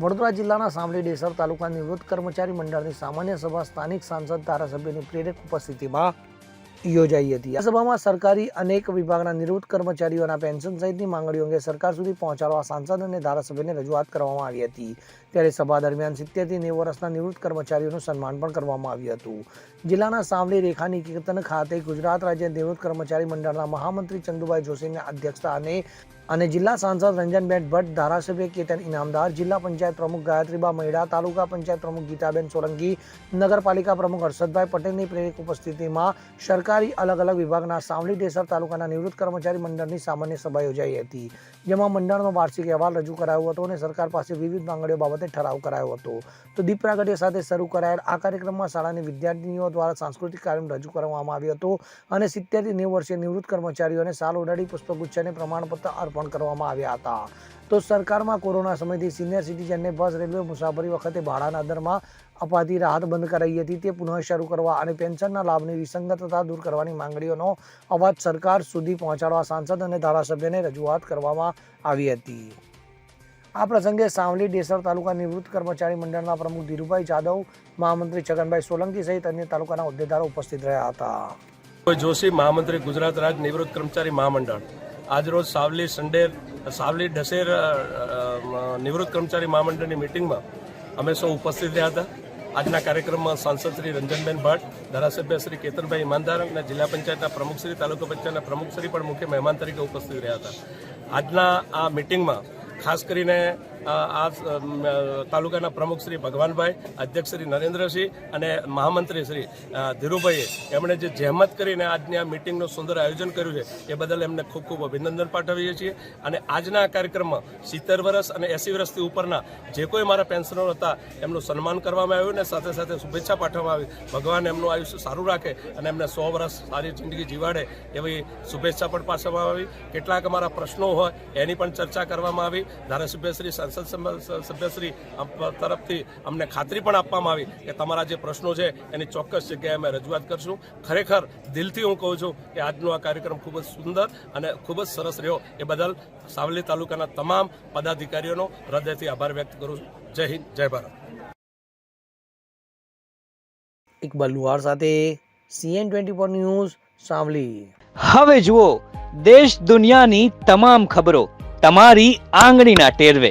વડોદરા જિલ્લાના સાંભળી ડેસર તાલુકા નિવૃત્ત કર્મચારી મંડળની સામાન્ય સભા સ્થાનિક સાંસદ ધારાસભ્યની પ્રેરક ઉપસ્થિતિમાં યોજાઈ હતી. આ સભામાં સરકારી અનેક વિભાગના નિવૃત્ત કર્મચારીઓના પેન્શન સહિતની માંગણીઓ અંગે સરકાર સુધી પહોંચાડવા સાંસદ અને ધારાસભ્યને રજૂઆત કરવામાં આવી હતી. ત્યારે સભા દરમિયાન સિત્તેરથી નેવું વર્ષના નિવૃત્ત કર્મચારીઓનું સન્માન પણ કરવામાં આવ્યું હતું. જિલ્લાના સાંવલી રેખાની નિકેતન ખાતે ગુજરાત રાજ્ય નિવૃત્ત કર્મચારી મંડળના મહામંત્રી ચંદુભાઈ જોશીની અધ્યક્ષતા અને અને જિલ્લા સાંસદ રંજનબેન ભટ્ટ ધારાસભ્ય કેતન ઇનામદાર, જિલ્લા પંચાયત પ્રમુખ ગાયત્રીબા મહિડા તાલુકા પંચાયત પ્રમુખ ગીતાબેન સોલંકી, નગરપાલિકા પ્રમુખ હર્ષદભાઈ પટેલની પ્રેરક ઉપસ્થિતિમાં સરકારી અલગ અલગ વિભાગના સાવલી ડેસર તાલુકાના નિવૃત્ત કર્મચારી મંડળની સામાન્ય સભા યોજાઈ હતી, જેમાં મંડળનો વાર્ષિક અહેવાલ રજૂ કરાયો હતો અને સરકાર પાસે વિવિધ માંગણીઓ બાબતે ઠરાવ કરાયો હતો. તો દીપ પ્રાગટ્ય સાથે શરૂ કરાયેલ આ કાર્યક્રમમાં શાળાની વિદ્યાર્થીનીઓ દ્વારા સાંસ્કૃતિક કાર્યક્રમ રજૂ કરવામાં આવ્યો હતો અને સિત્તેરથી નેવું વર્ષીય નિવૃત્ત કર્મચારીઓને સાલ ઉડાડી પુષ્પગુચ્છ પ્રમાણપત્ર અર્પણ કરવામાં આવ્યા હતા. તો સરકારમાં કોરોના સમયથી સિનિયર સિટીઝનને બસ રેલવે મુસાફરી વખતે ભાડાના દરમાં અપાતી રાહત બંધ કરાઈ હતી. તે પુનઃ શરૂ કરવા અને પેન્શનના લાભની વિસંગતતા દૂર કરવાની માંગણીઓનો અવાજ સરકાર સુધી પહોંચાડવા સાંસદ અને ધારાસભ્યને રજૂઆત કરવામાં આવી હતી. આ પ્રસંગે સાવલી ડેસર તાલુકા નિવૃત્ત કર્મચારી મંડળના પ્રમુખ ધીરુભાઈ જાદવ, મહામંત્રી છગનભાઈ સોલંકી સહિત અન્ય તાલુકાના હોદ્દેદારો ઉપસ્થિત રહ્યા હતા. જોશી મહામંત્રી ગુજરાત રાજ્ય નિવૃત્ત કર્મચારી મહામંડળ. આજરોજ સાવલી સંડેર સાવલી ઢસેર નિવૃત્ત કર્મચારી મહામંડળની મિટિંગમાં અમે સૌ ઉપસ્થિત રહ્યા હતા. આજના કાર્યક્રમમાં સાંસદ શ્રી રંજનબેન ભટ્ટ, ધારાસભ્ય શ્રી કેતનભાઈ ઈમાનદાર અને જિલ્લા પંચાયતના પ્રમુખશ્રી તાલુકા પંચાયતના પ્રમુખશ્રી પણ મુખ્ય મહેમાન તરીકે ઉપસ્થિત રહ્યા હતા. આજના આ મિટિંગમાં ખાસ કરીને આ તાલુકાના પ્રમુખ શ્રી ભગવાનભાઈ, અધ્યક્ષ શ્રી નરેન્દ્રસિંહ અને મહામંત્રી શ્રી ધીરુભાઈએ એમણે જે જહેમત કરીને આજની આ મિટિંગનું સુંદર આયોજન કર્યું છે, એ બદલ એમને ખૂબ ખૂબ અભિનંદન પાઠવીએ છીએ. અને આજના આ કાર્યક્રમમાં સિત્તેર વર્ષ અને એંસી વર્ષથી ઉપરના જે કોઈ મારા પેન્શનર હતા, એમનું સન્માન કરવામાં આવ્યું અને સાથે સાથે શુભેચ્છા પાઠવવામાં આવી. ભગવાન એમનું આયુષ્ય સારું રાખે અને એમને સો વર્ષ સારી જિંદગી જીવાડે એવી શુભેચ્છા પણ પાઠવવામાં આવી. કેટલાક અમારા પ્રશ્નો હોય એની પણ ચર્ચા કરવામાં આવી. ધારાસભ્યશ્રી સંસદ સભ્યશ્રી તરફથી અમને ખાતરી પણ આપવામાં આવી કે તમારા જે પ્રશ્નો છે એની ચોક્કસ જગ્યાએ અમે રજૂઆત કરશું. ખરેખર દિલથી હું કહું છું કે આજનો આ કાર્યક્રમ ખૂબ જ સુંદર અને ખૂબ જ સરસ રહ્યો. એ બદલ સાવલી તાલુકાના તમામ પદાધિકારીઓનો હૃદયથી આભાર વ્યક્ત કરું છું. જય હિન્દ જય ભારત. ઇકબાલ લુહાર સાથે CN twenty four news Savli. હવે જુઓ દેશ દુનિયાની તમામ ખબરો તમારી આંગળીના ટેરવે.